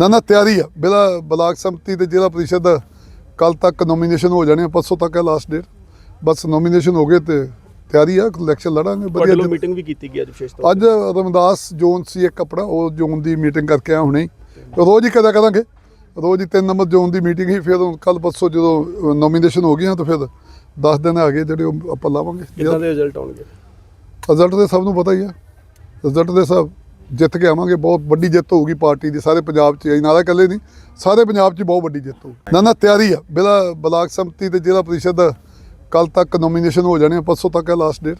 ਨਾ ਨਾ ਤਿਆਰੀ ਆ। ਬਿਲਾ ਬਲਾਕ ਸੰਮਤੀ ਤੇ ਜ਼ਿਲ੍ਹਾ ਪ੍ਰੀਸ਼ਦ ਕੱਲ ਤੱਕ ਨੋਮੀਨੇਸ਼ਨ ਹੋ ਜਾਣੇ ਆ ਪਰਸੋਂ ਤੱਕ ਹੈ ਲਾਸਟ ਡੇਟ ਬਸ ਨੋਮੀਨੇਸ਼ਨ ਹੋ ਗਏ ਤੇ ਤਿਆਰੀ ਆ ਇਲੈਕਸ਼ਨ ਲੜਾਂਗੇ ਵਧੀਆ ਮੀਟਿੰਗ ਵੀ ਕੀਤੀ ਗਈ ਅੱਜ ਵਿਸ਼ੇਸ਼ ਤੌਰ ਅੱਜ ਰਮਦਾਸ ਜ਼ੋਨ ਸੀ ਇੱਕ ਆਪਣਾ ਉਹ ਜ਼ੋਨ ਦੀ ਮੀਟਿੰਗ ਕਰਕੇ ਆ ਹੁਣੇ। ਰੋਜ਼ ਹੀ ਕਰਿਆ ਕਰਾਂਗੇ। ਰੋਜ਼ ਹੀ ਤਿੰਨ ਨੰਬਰ ਜ਼ੋਨ ਦੀ ਮੀਟਿੰਗ ਹੀ ਫਿਰ ਕੱਲ ਪਰਸੋਂ ਜਦੋਂ ਨੋਮੀਨੇਸ਼ਨ ਹੋ ਗਈਆਂ ਤਾਂ ਫਿਰ 10 ਦਿਨ ਆ ਗਏ ਜਿਹੜੇ ਆਪਾਂ ਲਾਵਾਂਗੇ। ਕਿੱਦਾਂ ਦੇ ਰਿਜ਼ਲਟ ਆਉਣਗੇ? ਰਿਜ਼ਲਟ ਦੇ ਸਭ ਨੂੰ ਪਤਾ ਹੀ ਆ। ਰਿਜ਼ਲਟ ਦੇ ਸਭ ਜਿੱਤ ਕੇ ਆਵਾਂਗੇ ਬਹੁਤ ਵੱਡੀ ਜਿੱਤ ਹੋਊਗੀ ਪਾਰਟੀ ਦੀ ਸਾਰੇ ਪੰਜਾਬ 'ਚ ਇਹ ਨਾਲੇ ਇਕੱਲੇ ਨਹੀਂ ਸਾਰੇ ਪੰਜਾਬ 'ਚ ਬਹੁਤ ਵੱਡੀ ਜਿੱਤ ਹੋਊਗੀ। ਨਾ ਨਾ ਤਿਆਰੀ ਆ ਬਿਲਾ ਬਲਾਕ ਸੰਮਤੀ ਤੇ ਜ਼ਿਲ੍ਹਾ ਪ੍ਰੀਸ਼ਦ ਕੱਲ ਤੱਕ ਨੋਮੀਨੇਸ਼ਨ ਹੋ ਜਾਣੇ ਆ ਪਰਸੋਂ ਤੱਕ ਹੈ ਲਾਸਟ ਡੇਟ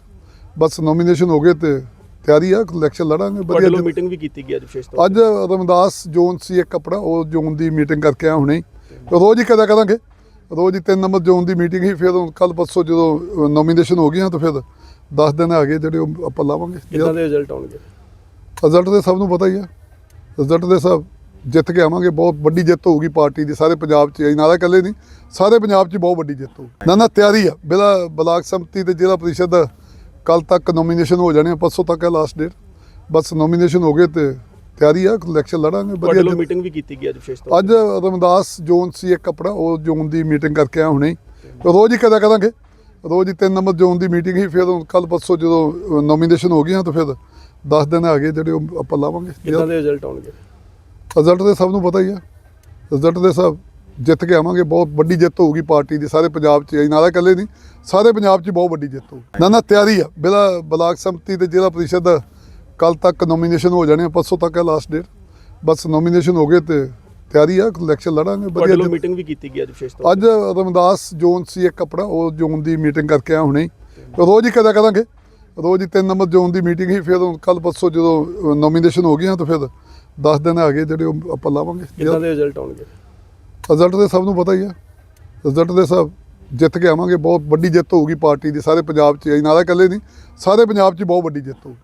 ਬਸ ਨੋਮੀਨੇਸ਼ਨ ਹੋ ਗਏ ਤੇ ਤਿਆਰੀ ਆ ਇਲੈਕਸ਼ਨ ਲੜਾਂਗੇ ਵਧੀਆ ਮੀਟਿੰਗ ਵੀ ਕੀਤੀ ਗਈ ਅੱਜ ਵਿਸ਼ੇਸ਼ ਤੌਰ ਅੱਜ ਰਮਦਾਸ ਜ਼ੋਨ ਸੀ ਇੱਕ ਆਪਣਾ ਉਹ ਜ਼ੋਨ ਦੀ ਮੀਟਿੰਗ ਕਰਕੇ ਆ ਹੁਣੇ। ਰੋਜ਼ ਹੀ ਕਰਿਆ ਕਰਾਂਗੇ। ਰੋਜ਼ ਹੀ ਤਿੰਨ ਨੰਬਰ ਜ਼ੋਨ ਦੀ ਮੀਟਿੰਗ ਹੀ ਫਿਰ ਕੱਲ ਪਰਸੋਂ ਜਦੋਂ ਨੋਮੀਨੇਸ਼ਨ ਹੋ ਗਈਆਂ ਤਾਂ ਫਿਰ 10 ਦਿਨ ਆ ਗਏ ਜਿਹੜੇ ਆਪਾਂ ਲਾਵਾਂਗੇ। ਕਿੱਦਾਂ ਦੇ ਰਿਜ਼ਲਟ ਆਉਣਗੇ? ਰਿਜ਼ਲਟ ਦੇ ਸਭ ਨੂੰ ਪਤਾ ਹੀ ਆ ਰਿਜ਼ਲਟ ਦੇ ਸਭ ਜਿੱਤ ਕੇ ਆਵਾਂਗੇ ਬਹੁਤ ਵੱਡੀ ਜਿੱਤ ਹੋਊਗੀ ਪਾਰਟੀ ਦੀ ਸਾਰੇ ਪੰਜਾਬ 'ਚ ਇਹ ਨਾਲੇ ਇਕੱਲੇ ਨਹੀਂ ਸਾਰੇ ਪੰਜਾਬ 'ਚ ਬਹੁਤ ਵੱਡੀ ਜਿੱਤ ਹੋਊਗੀ। ਨਾ ਨਾ ਤਿਆਰੀ ਆ। ਬਿਲਾ ਬਲਾਕ ਸੰਮਤੀ ਤੇ ਜ਼ਿਲ੍ਹਾ ਪ੍ਰੀਸ਼ਦ ਕੱਲ ਤੱਕ ਨੋਮੀਨੇਸ਼ਨ ਹੋ ਜਾਣੇ ਆ ਪਰਸੋਂ ਤੱਕ ਹੈ ਲਾਸਟ ਡੇਟ ਬਸ ਨੋਮੀਨੇਸ਼ਨ ਹੋ ਗਏ ਤੇ ਤਿਆਰੀ ਆ ਇਲੈਕਸ਼ਨ ਲੜਾਂਗੇ ਵਧੀਆ ਮੀਟਿੰਗ ਵੀ ਕੀਤੀ ਗਈ ਅੱਜ ਵਿਸ਼ੇਸ਼ ਤੌਰ ਅੱਜ ਰਮਦਾਸ ਜ਼ੋਨ ਸੀ ਇੱਕ ਆਪਣਾ ਉਹ ਜ਼ੋਨ ਦੀ ਮੀਟਿੰਗ ਕਰਕੇ ਆ ਹੁਣੇ। ਰੋਜ਼ ਹੀ ਕਰਿਆ ਕਰਾਂਗੇ। ਰੋਜ਼ ਹੀ ਤਿੰਨ ਨੰਬਰ ਜ਼ੋਨ ਦੀ ਮੀਟਿੰਗ ਹੀ ਫਿਰ ਕੱਲ ਪਰਸੋਂ ਜਦੋਂ ਨੋਮੀਨੇਸ਼ਨ ਹੋ ਗਈਆਂ ਤਾਂ ਫਿਰ 10 ਦਿਨ ਆ ਗਏ ਜਿਹੜੇ ਉਹ ਆਪਾਂ ਲਾਵਾਂਗੇ। ਕਿੱਦਾਂ ਦੇ ਰਿਜ਼ਲਟ ਆਉਣਗੇ? ਰਿਜ਼ਲਟ ਦੇ ਸਭ ਨੂੰ ਪਤਾ ਹੀ ਆ। ਰਿਜ਼ਲਟ ਦੇ ਸਭ ਜਿੱਤ ਕੇ ਆਵਾਂਗੇ। ਬਹੁਤ ਵੱਡੀ ਜਿੱਤ ਹੋਊਗੀ ਪਾਰਟੀ ਦੀ। ਸਾਰੇ ਪੰਜਾਬ 'ਚ ਨਾਲੇ ਇਕੱਲੇ ਨਹੀਂ ਸਾਰੇ ਪੰਜਾਬ 'ਚ ਬਹੁਤ ਵੱਡੀ ਜਿੱਤ ਹੋਊਗੀ। ਨਾ ਨਾ ਤਿਆਰੀ ਆ। ਬਿਲਾ ਬਲਾਕ ਸੰਮਤੀ ਤੇ ਜ਼ਿਲ੍ਹਾ ਪ੍ਰੀਸ਼ਦ ਕੱਲ ਤੱਕ ਨੋਮੀਨੇਸ਼ਨ ਹੋ ਜਾਣੇ ਆ ਪਰਸੋਂ ਤੱਕ ਹੈ ਲਾਸਟ ਡੇਟ ਬਸ ਨੋਮੀਨੇਸ਼ਨ ਹੋ ਗਏ ਤੇ ਤਿਆਰੀ ਆ। ਇਲੈਕਸ਼ਨ ਲੜਾਂਗੇ। ਵਧੀਆ ਮੀਟਿੰਗ ਵੀ ਕੀਤੀ ਗਈ ਅੱਜ ਵਿਸ਼ੇਸ਼ ਤੌਰ ਅੱਜ ਰਮਦਾਸ ਜ਼ੋਨ ਸੀ ਇੱਕ ਆਪਣਾ। ਉਹ ਜ਼ੋਨ ਦੀ ਮੀਟਿੰਗ ਕਰਕੇ ਆ ਹੁਣੇ। ਰੋਜ਼ ਹੀ ਕਰਿਆ ਕਰਾਂਗੇ। ਰੋਜ਼ ਹੀ ਤਿੰਨ ਨੰਬਰ ਜ਼ੋਨ ਦੀ ਮੀਟਿੰਗ ਹੀ ਫਿਰ ਕੱਲ ਪਰਸੋਂ ਜਦੋਂ ਨੋਮੀਨੇਸ਼ਨ ਹੋ ਗਈਆਂ ਤਾਂ ਫਿਰ 10 ਦਿਨ ਆ ਗਏ ਜਿਹੜੇ ਉਹ ਆਪਾਂ ਲਾਵਾਂਗੇ। ਕਿੱਦਾਂ ਦੇ ਰਿਜ਼ਲਟ ਆਉਣਗੇ? ਰਿਜ਼ਲਟ ਦੇ ਸਭ ਨੂੰ ਪਤਾ ਹੀ ਆ। ਰਿਜ਼ਲਟ ਦੇ ਸਭ ਜਿੱਤ ਕੇ ਆਵਾਂਗੇ ਬਹੁਤ ਵੱਡੀ ਜਿੱਤ ਹੋਊਗੀ ਪਾਰਟੀ ਦੀ ਸਾਰੇ ਪੰਜਾਬ 'ਚ ਇਹ ਨਾਲੇ ਇਕੱਲੇ ਨਹੀਂ ਸਾਰੇ ਪੰਜਾਬ 'ਚ ਬਹੁਤ ਵੱਡੀ ਜਿੱਤ ਹੋਊਗੀ